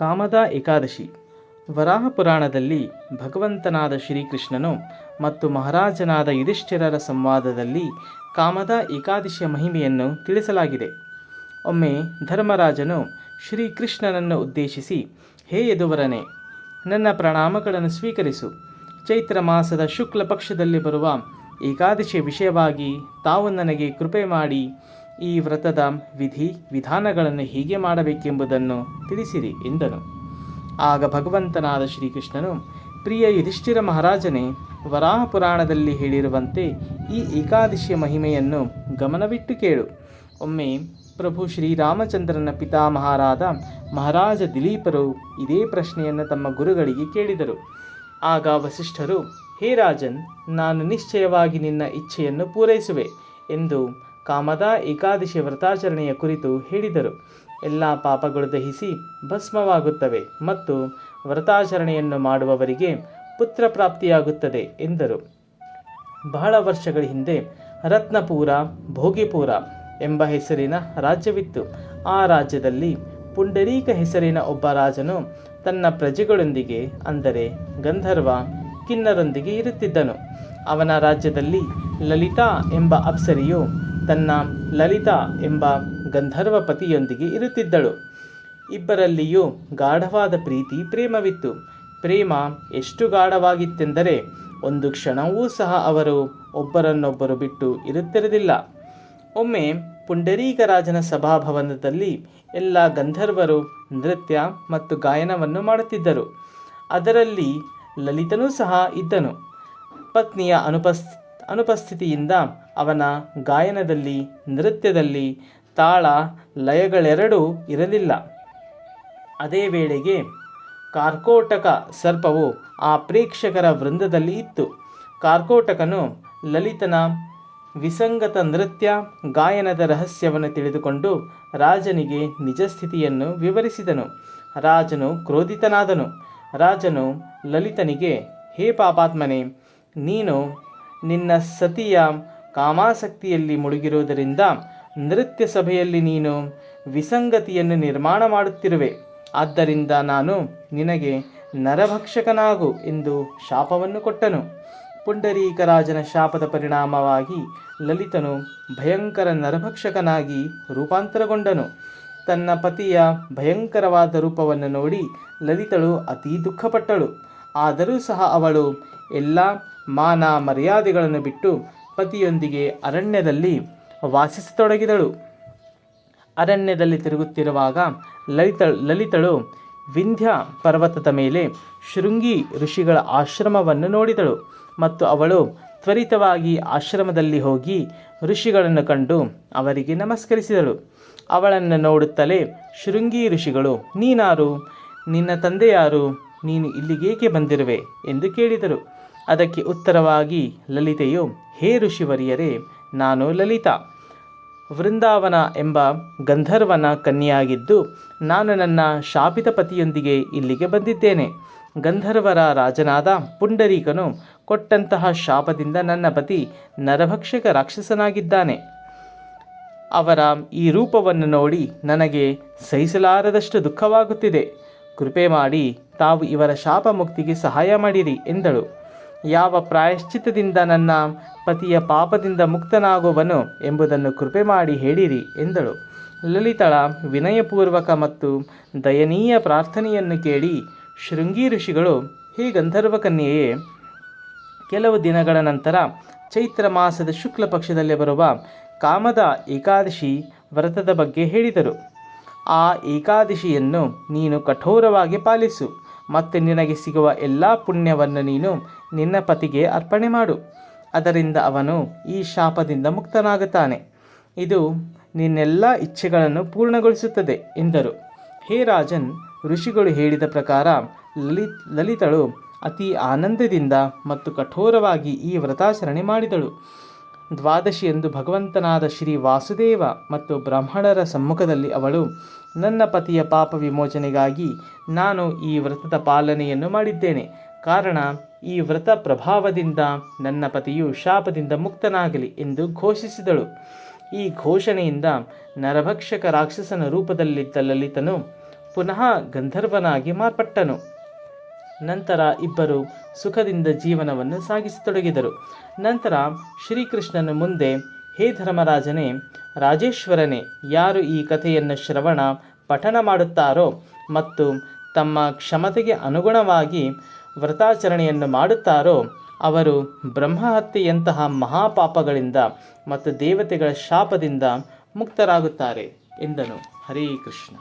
ಕಾಮದ ಏಕಾದಶಿ. ವರಾಹ ಪುರಾಣದಲ್ಲಿ ಭಗವಂತನಾದ ಶ್ರೀಕೃಷ್ಣನು ಮತ್ತು ಮಹಾರಾಜನಾದ ಯುಧಿಷ್ಠಿರರ ಸಂವಾದದಲ್ಲಿ ಕಾಮದ ಏಕಾದಶಿಯ ಮಹಿಮೆಯನ್ನು ತಿಳಿಸಲಾಗಿದೆ. ಒಮ್ಮೆ ಧರ್ಮರಾಜನು ಶ್ರೀಕೃಷ್ಣನನ್ನು ಉದ್ದೇಶಿಸಿ, ಹೇ ಯದುವರನೇ, ನನ್ನ ಪ್ರಣಾಮಗಳನ್ನು ಸ್ವೀಕರಿಸು. ಚೈತ್ರ ಮಾಸದ ಶುಕ್ಲ ಪಕ್ಷದಲ್ಲಿ ಬರುವ ಏಕಾದಶಿಯ ವಿಷಯವಾಗಿ ತಾವು ನನಗೆ ಕೃಪೆ ಮಾಡಿ ಈ ವ್ರತದ ವಿಧಿ ವಿಧಾನಗಳನ್ನು ಹೀಗೆ ಮಾಡಬೇಕೆಂಬುದನ್ನು ತಿಳಿಸಿರಿ ಎಂದನು. ಆಗ ಭಗವಂತನಾದ ಶ್ರೀಕೃಷ್ಣನು, ಪ್ರಿಯ ಯುಧಿಷ್ಠಿರ ಮಹಾರಾಜನೇ ವರಾಹ ಪುರಾಣದಲ್ಲಿ ಹೇಳಿರುವಂತೆ ಈ ಏಕಾದಶಿಯ ಮಹಿಮೆಯನ್ನು ಗಮನವಿಟ್ಟು ಕೇಳು. ಒಮ್ಮೆ ಪ್ರಭು ಶ್ರೀರಾಮಚಂದ್ರನ ಪಿತಾಮಹಾರಾದ ಮಹಾರಾಜ ದಿಲೀಪರು ಇದೇ ಪ್ರಶ್ನೆಯನ್ನು ತಮ್ಮ ಗುರುಗಳಿಗೆ ಕೇಳಿದರು. ಆಗ ವಸಿಷ್ಠರು, ಹೇ ರಾಜನ್, ನಾನು ನಿಶ್ಚಯವಾಗಿ ನಿನ್ನ ಇಚ್ಛೆಯನ್ನು ಪೂರೈಸುವೆ ಎಂದು ಕಾಮದ ಏಕಾದಶಿ ವ್ರತಾಚರಣೆಯ ಕುರಿತು ಹೇಳಿದರು. ಎಲ್ಲ ಪಾಪಗಳು ದಹಿಸಿ ಭಸ್ಮವಾಗುತ್ತವೆ ಮತ್ತು ವ್ರತಾಚರಣೆಯನ್ನು ಮಾಡುವವರಿಗೆ ಪುತ್ರ ಪ್ರಾಪ್ತಿಯಾಗುತ್ತದೆ ಎಂದರು. ಬಹಳ ವರ್ಷಗಳ ಹಿಂದೆ ರತ್ನಪುರ, ಭೋಗಿಪುರ ಎಂಬ ಹೆಸರಿನ ರಾಜ್ಯವಿತ್ತು. ಆ ರಾಜ್ಯದಲ್ಲಿ ಪುಂಡರೀಕ ಹೆಸರಿನ ಒಬ್ಬ ರಾಜನು ತನ್ನ ಪ್ರಜೆಗಳೊಂದಿಗೆ, ಅಂದರೆ ಗಂಧರ್ವ, ಕಿನ್ನರೊಂದಿಗೆ ಇರುತ್ತಿದ್ದನು. ಅವನ ರಾಜ್ಯದಲ್ಲಿ ಲಲಿತಾ ಎಂಬ ಅಪ್ಸರಿಯು ತನ್ನ ಲಲಿತಾ ಎಂಬ ಗಂಧರ್ವ ಪತಿಯೊಂದಿಗೆ ಇರುತ್ತಿದ್ದಳು. ಇಬ್ಬರಲ್ಲಿಯೂ ಗಾಢವಾದ ಪ್ರೀತಿ ಪ್ರೇಮವಿತ್ತು. ಪ್ರೇಮ ಎಷ್ಟು ಗಾಢವಾಗಿತ್ತೆಂದರೆ ಒಂದು ಕ್ಷಣವೂ ಸಹ ಅವರು ಒಬ್ಬರನ್ನೊಬ್ಬರು ಬಿಟ್ಟು ಇರುತ್ತಿರಲಿಲ್ಲ. ಒಮ್ಮೆ ಪುಂಡರೀಕ ರಾಜನ ಸಭಾಭವನದಲ್ಲಿ ಎಲ್ಲ ಗಂಧರ್ವರು ನೃತ್ಯ ಮತ್ತು ಗಾಯನವನ್ನು ಮಾಡುತ್ತಿದ್ದರು. ಅದರಲ್ಲಿ ಲಲಿತನೂ ಸಹ ಇದ್ದನು. ಪತ್ನಿಯ ಅನುಪಸ್ ಅನುಪಸ್ಥಿತಿಯಿಂದ ಅವನ ಗಾಯನದಲ್ಲಿ, ನೃತ್ಯದಲ್ಲಿ ತಾಳ ಲಯಗಳೆರಡೂ ಇರಲಿಲ್ಲ. ಅದೇ ವೇಳೆಗೆ ಕಾರ್ಕೋಟಕ ಸರ್ಪವು ಆ ಪ್ರೇಕ್ಷಕರ ವೃಂದದಲ್ಲಿ ಇತ್ತು. ಕಾರ್ಕೋಟಕನು ಲಲಿತನ ವಿಸಂಗತ ನೃತ್ಯ, ಗಾಯನದ ರಹಸ್ಯವನ್ನು ತಿಳಿದುಕೊಂಡು ರಾಜನಿಗೆ ನಿಜ ಸ್ಥಿತಿಯನ್ನು ವಿವರಿಸಿದನು. ರಾಜನು ಕ್ರೋಧಿತನಾದನು. ರಾಜನು ಲಲಿತನಿಗೆ, ಹೇ ಪಾಪಾತ್ಮನೆ, ನೀನು ನಿನ್ನ ಸತಿಯ ಕಾಮಾಸಕ್ತಿಯಲ್ಲಿ ಮುಳುಗಿರುವುದರಿಂದ ನೃತ್ಯ ಸಭೆಯಲ್ಲಿ ನೀನು ವಿಸಂಗತಿಯನ್ನು ನಿರ್ಮಾಣ ಮಾಡುತ್ತಿರುವೆ. ಆದ್ದರಿಂದ ನಾನು ನಿನಗೆ ನರಭಕ್ಷಕನಾಗು ಎಂದು ಶಾಪವನ್ನು ಕೊಟ್ಟನು. ಪುಂಡರೀಕ ರಾಜನ ಶಾಪದ ಪರಿಣಾಮವಾಗಿ ಲಲಿತನು ಭಯಂಕರ ನರಭಕ್ಷಕನಾಗಿ ರೂಪಾಂತರಗೊಂಡನು. ತನ್ನ ಪತಿಯ ಭಯಂಕರವಾದ ರೂಪವನ್ನು ನೋಡಿ ಲಲಿತಳು ಅತೀ ದುಃಖಪಟ್ಟಳು. ಆದರೂ ಸಹ ಅವಳು ಎಲ್ಲ ಮಾನ ಮರ್ಯಾದೆಗಳನ್ನು ಬಿಟ್ಟು ಪತಿಯೊಂದಿಗೆ ಅರಣ್ಯದಲ್ಲಿ ವಾಸಿಸತೊಡಗಿದಳು. ಅರಣ್ಯದಲ್ಲಿ ತಿರುಗುತ್ತಿರುವಾಗ ಲಲಿತ, ಲಲಿತಳು ವಿಂಧ್ಯ ಪರ್ವತದ ಮೇಲೆ ಶೃಂಗಿ ಋಷಿಗಳ ಆಶ್ರಮವನ್ನು ನೋಡಿದಳು ಮತ್ತು ಅವಳು ತ್ವರಿತವಾಗಿ ಆಶ್ರಮದಲ್ಲಿ ಹೋಗಿ ಋಷಿಗಳನ್ನು ಕಂಡು ಅವರಿಗೆ ನಮಸ್ಕರಿಸಿದಳು. ಅವಳನ್ನು ನೋಡುತ್ತಲೇ ಶೃಂಗಿ ಋಷಿಗಳು, ನೀನಾರು? ನಿನ್ನ ತಂದೆಯಾರು? ನೀನು ಇಲ್ಲಿಗೇಕೆ ಬಂದಿರುವೆ? ಎಂದು ಕೇಳಿದರು. ಅದಕ್ಕೆ ಉತ್ತರವಾಗಿ ಲಲಿತೆಯು, ಹೇ ಋಷಿವರಿಯರೇ, ನಾನು ಲಲಿತಾ. ವೃಂದಾವನ ಎಂಬ ಗಂಧರ್ವನ ಕನ್ಯೆಯಾಗಿದ್ದು ನಾನು ನನ್ನ ಶಾಪಿತ ಪತಿಯೊಂದಿಗೆ ಇಲ್ಲಿಗೆ ಬಂದಿದ್ದೇನೆ. ಗಂಧರ್ವರ ರಾಜನಾದ ಪುಂಡರೀಕನು ಕೊಟ್ಟಂತಹ ಶಾಪದಿಂದ ನನ್ನ ಪತಿ ನರಭಕ್ಷಕ ರಾಕ್ಷಸನಾಗಿದ್ದಾನೆ. ಅವರ ಈ ರೂಪವನ್ನು ನೋಡಿ ನನಗೆ ಸಹಿಸಲಾರದಷ್ಟು ದುಃಖವಾಗುತ್ತಿದೆ. ಕೃಪೆ ಮಾಡಿ ತಾವು ಇವರ ಶಾಪ ಮುಕ್ತಿಗೆ ಸಹಾಯ ಮಾಡಿರಿ ಎಂದಳು. ಯಾವ ಪ್ರಾಯಶ್ಚಿತ್ತದಿಂದ ನನ್ನ ಪತಿಯ ಪಾಪದಿಂದ ಮುಕ್ತನಾಗುವನು ಎಂಬುದನ್ನು ಕೃಪೆ ಮಾಡಿ ಹೇಳಿರಿ ಎಂದಳು. ಲಲಿತಳ ವಿನಯಪೂರ್ವಕ ಮತ್ತು ದಯನೀಯ ಪ್ರಾರ್ಥನೆಯನ್ನು ಕೇಳಿ ಶೃಂಗಿ ಋಷಿಗಳು, ಹೇ ಗಂಧರ್ವ ಕನ್ಯೆಯೇ ಕೆಲವು ದಿನಗಳ ನಂತರ ಚೈತ್ರ ಮಾಸದ ಶುಕ್ಲ ಪಕ್ಷದಲ್ಲಿ ಬರುವ ಕಾಮದ ಏಕಾದಶಿ ವ್ರತದ ಬಗ್ಗೆ ಹೇಳಿದರು. ಆ ಏಕಾದಶಿಯನ್ನು ನೀನು ಕಠೋರವಾಗಿ ಪಾಲಿಸು. ಮತ್ತು ನಿನಗೆ ಸಿಗುವ ಎಲ್ಲ ಪುಣ್ಯವನ್ನು ನೀನು ನಿನ್ನ ಪತಿಗೆ ಅರ್ಪಣೆ ಮಾಡು. ಅದರಿಂದ ಅವನು ಈ ಶಾಪದಿಂದ ಮುಕ್ತನಾಗುತ್ತಾನೆ. ಇದು ನಿನ್ನೆಲ್ಲ ಇಚ್ಛೆಗಳನ್ನು ಪೂರ್ಣಗೊಳಿಸುತ್ತದೆ ಎಂದರು. ಹೇ ರಾಜನ್, ಋಷಿಗಳು ಹೇಳಿದ ಪ್ರಕಾರ ಲಲಿತ್, ಲಲಿತಳು ಅತಿ ಆನಂದದಿಂದ ಮತ್ತು ಕಠೋರವಾಗಿ ಈ ವ್ರತಾಚರಣೆ ಮಾಡಿದಳು. ದ್ವಾದಶಿಯಂದು ಭಗವಂತನಾದ ಶ್ರೀ ವಾಸುದೇವ ಮತ್ತು ಬ್ರಾಹ್ಮಣರ ಸಮ್ಮುಖದಲ್ಲಿ ಅವಳು ನನ್ನ ಪತಿಯ ಪಾಪ ವಿಮೋಚನೆಗಾಗಿ ನಾನು ಈ ವ್ರತದ ಪಾಲನೆಯನ್ನು ಮಾಡಿದ್ದೇನೆ. ಕಾರಣ, ಈ ವ್ರತ ಪ್ರಭಾವದಿಂದ ನನ್ನ ಪತಿಯು ಶಾಪದಿಂದ ಮುಕ್ತನಾಗಲಿ ಎಂದು ಘೋಷಿಸಿದಳು. ಈ ಘೋಷಣೆಯಿಂದ ನರಭಕ್ಷಕ ರಾಕ್ಷಸನ ರೂಪದಲ್ಲಿದ್ದ ಲಲಿತನು ಪುನಃ ಗಂಧರ್ವನಾಗಿ ಮಾರ್ಪಟ್ಟನು. ನಂತರ ಇಬ್ಬರು ಸುಖದಿಂದ ಜೀವನವನ್ನು ಸಾಗಿಸತೊಡಗಿದರು. ನಂತರ ಶ್ರೀಕೃಷ್ಣನ ಮುಂದೆ, ಹೇ ಧರ್ಮರಾಜನೇ ರಾಜೇಶ್ವರನೇ, ಯಾರು ಈ ಕಥೆಯನ್ನು ಶ್ರವಣ ಪಠನ ಮಾಡುತ್ತಾರೋ ಮತ್ತು ತಮ್ಮ ಕ್ಷಮತೆಗೆ ಅನುಗುಣವಾಗಿ ವ್ರತಾಚರಣೆಯನ್ನು ಮಾಡುತ್ತಾರೋ, ಅವರು ಬ್ರಹ್ಮಹತ್ಯೆಯಂತಹ ಮಹಾಪಾಪಗಳಿಂದ ಮತ್ತು ದೇವತೆಗಳ ಶಾಪದಿಂದ ಮುಕ್ತರಾಗುತ್ತಾರೆ ಎಂದನು. ಹರೇ ಕೃಷ್ಣ.